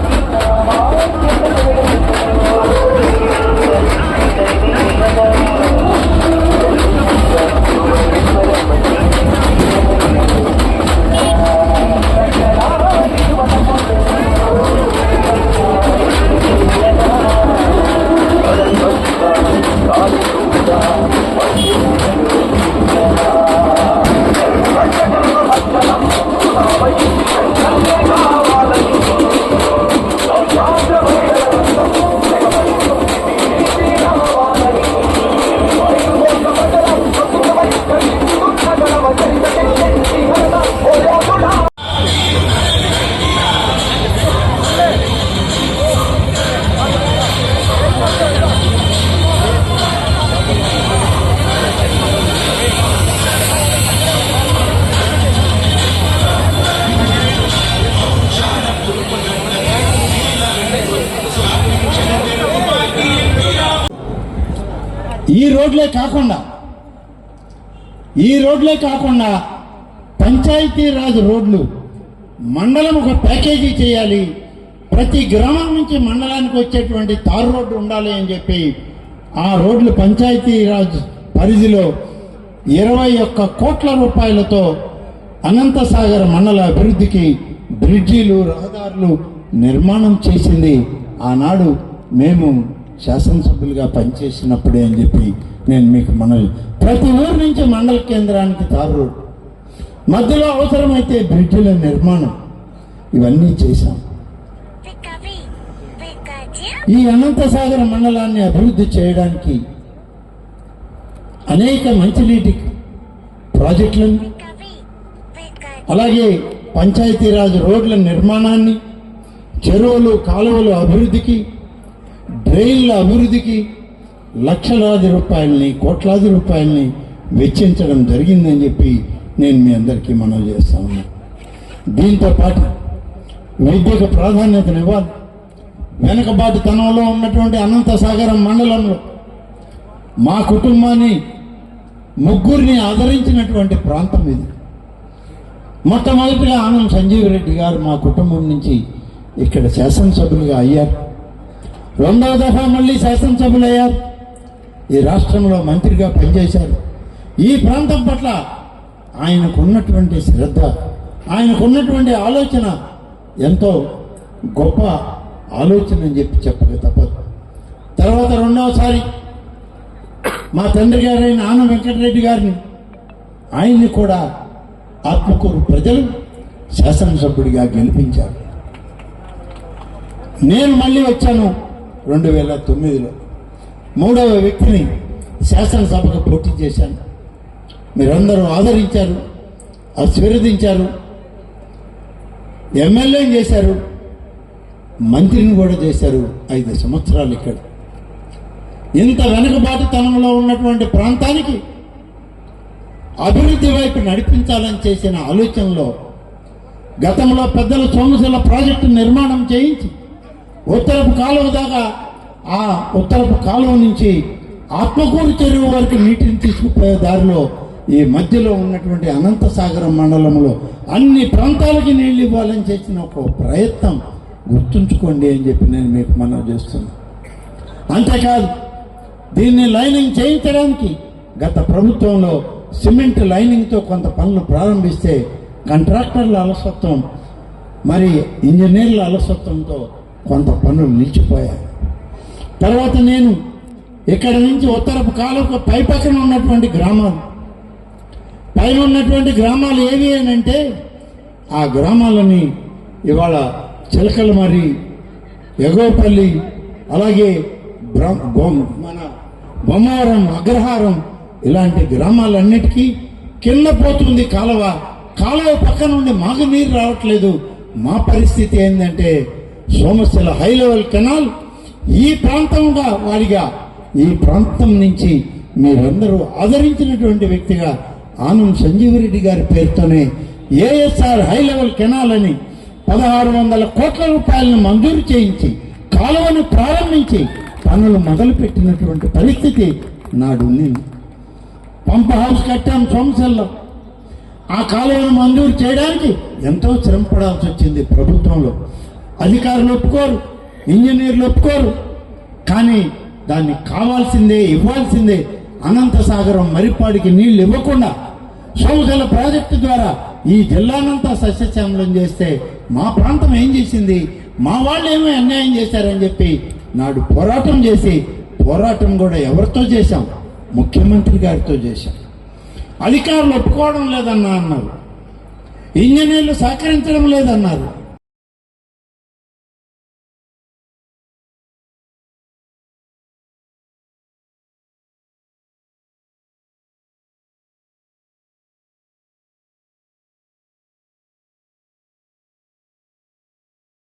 ఈ రోడ్లే కాకుండా ఈ రోడ్లే కాకుండా పంచాయతీ రాజ్ రోడ్లు మండలం ఒక ప్యాకేజీ చేయాలి. ప్రతి గ్రామం నుంచి మండలానికి వచ్చేటువంటి తారు రోడ్డు ఉండాలి అని చెప్పి ఆ రోడ్లు పంచాయతీ రాజ్ పరిధిలో ఇరవై ఒక్క కోట్ల రూపాయలతో అనంతసాగర్ మండల అభివృద్ధికి బ్రిడ్జీలు రహదారులు నిర్మాణం చేసింది. ఆనాడు మేము శాసనసభ్యులుగా పనిచేసినప్పుడే అని చెప్పి నేను మీకు మనవి. ప్రతి ఊరు నుంచి మండల కేంద్రానికి తారు రోడ్డు. మధ్యలో అవసరమైతే బ్రిడ్జిల నిర్మాణం. ఇవన్నీ చేశాం. ఈ అనంతసాగర మండలాన్ని అభివృద్ధి చేయడానికి అనేక మంచినీటి ప్రాజెక్టులను అలాగే పంచాయతీరాజ్ రోడ్ల నిర్మాణాన్ని చెరువులు కాలువలు అభివృద్ధికి డ్రైన్ల అభివృద్ధికి లక్షలాది రూపాయలని కోట్లాది రూపాయలని వెచ్చించడం జరిగిందని చెప్పి నేను మీ అందరికీ మనవి చేస్తా ఉన్నా. దీంతో పాటు విద్యకు ప్రాధాన్యతనివ్వాలి వెనుకబాటుతనంలో ఉన్నటువంటి అనంతసాగరం మండలంలో మా కుటుంబాన్ని ముగ్గురిని ఆదరించినటువంటి ప్రాంతం ఇది. మొట్టమొదటిగా ఆనం సంజీవ్ రెడ్డి గారు మా కుటుంబం నుంచి ఇక్కడ శాసనసభ్యులుగా అయ్యారు. రెండవ దఫా మళ్ళీ శాసనసభ్యులు అయ్యారు ఈ రాష్ట్రంలో మంత్రిగా పనిచేశారు. ఈ ప్రాంతం పట్ల ఆయనకున్నటువంటి శ్రద్ధ ఆయనకున్నటువంటి ఆలోచన ఎంతో గొప్ప ఆలోచన అని చెప్పి చెప్పక తప్పదు. తర్వాత రెండవసారి మా తండ్రి గారైన ఆన వెంకటరెడ్డి గారిని ఆయన్ని కూడా ఆత్మకూరు ప్రజలు శాసనసభ్యుడిగా గెలిపించారు. నేను మళ్ళీ వచ్చాను రెండు వేల తొమ్మిదిలో. మూడవ వ్యక్తిని శాసనసభకు పోటీ చేశాను. మీరందరూ ఆదరించారు ఆశీర్వదించారు ఎమ్మెల్యేని చేశారు మంత్రిని కూడా చేశారు ఐదు సంవత్సరాలు ఇక్కడ. ఇంత వెనుకబాటుతనంలో ఉన్నటువంటి ప్రాంతానికి అభివృద్ధి వైపు నడిపించాలని చేసిన ఆలోచనలో గతంలో పెద్దల సోమశిల ప్రాజెక్టు నిర్మాణం చేయించి ఉత్తరపు కాలువ దాకా ఆ ఉత్తరపు కాలువ నుంచి ఆత్మకూరు చెరువు వరకు నీటిని తీసుకుపోయే దారిలో ఈ మధ్యలో ఉన్నటువంటి అనంతసాగరం మండలంలో అన్ని ప్రాంతాలకి నీళ్ళు ఇవ్వాలని చేసిన ఒక ప్రయత్నం గుర్తుంచుకోండి అని చెప్పి నేను మీకు మనం చేస్తున్నాను. అంతేకాదు దీన్ని లైనింగ్ చేయించడానికి గత ప్రభుత్వంలో సిమెంట్ లైనింగ్తో కొంత పనులు ప్రారంభిస్తే కాంట్రాక్టర్ల అలసత్వం మరి ఇంజనీర్ల అలసత్వంతో కొంత పనులు నిలిచిపోయాయి. తర్వాత నేను ఇక్కడ నుంచి ఉత్తరపు కాలువకు పై పక్కన ఉన్నటువంటి గ్రామాలు పైన ఉన్నటువంటి గ్రామాలు ఏవి అని అంటే ఆ గ్రామాలని ఇవాళ చిలకలమరి ఎగోపల్లి అలాగే గో- మన బొమ్మవరం అగ్రహారం ఇలాంటి గ్రామాలన్నిటికీ కింద పోతుంది కాలువ. కాలువ పక్క నుండి మాకు నీరు రావట్లేదు. మా పరిస్థితి ఏంటంటే సోమశిల హై లెవెల్ కెనాల్ ఈ ప్రాంతంగా వారిగా ఈ ప్రాంతం నుంచి మీరందరూ ఆదరించినటువంటి వ్యక్తిగా ఆనం సంజీవరెడ్డి గారి పేరుతోనే ఏఎస్ఆర్ హై లెవెల్ కెనాల్ అని పదహారు వందల కోట్ల రూపాయలను మంజూరు చేయించి కాలువను ప్రారంభించి పనులు మొదలుపెట్టినటువంటి పరిస్థితి నాడు ఉంది పంప్ హౌస్ కట్టాం సోమశల్లో. ఆ కాలువను మంజూరు చేయడానికి ఎంతో శ్రమ పడాల్సి వచ్చింది ప్రభుత్వంలో. అధికారులు ఒప్పుకోరు. ఇంజనీర్లు ఒప్పుకోరు. కానీ దాన్ని కావాల్సిందే ఇవ్వాల్సిందే. అనంతసాగరం మరిపాడికి నీళ్ళు ఇవ్వకుండా సోమశల ప్రాజెక్టు ద్వారా ఈ జిల్లానంతా సస్యశ్యామలం చేస్తే మా ప్రాంతం ఏం చేసింది? మా వాళ్ళు ఏమో అన్యాయం చేశారని చెప్పి నాడు పోరాటం చేసి పోరాటం కూడా ఎవరితో చేశాం? ముఖ్యమంత్రి గారితో చేశాం. అధికారులు ఒప్పుకోవడం లేదన్నా అన్నారు. ఇంజనీర్లు సహకరించడం లేదన్నారు.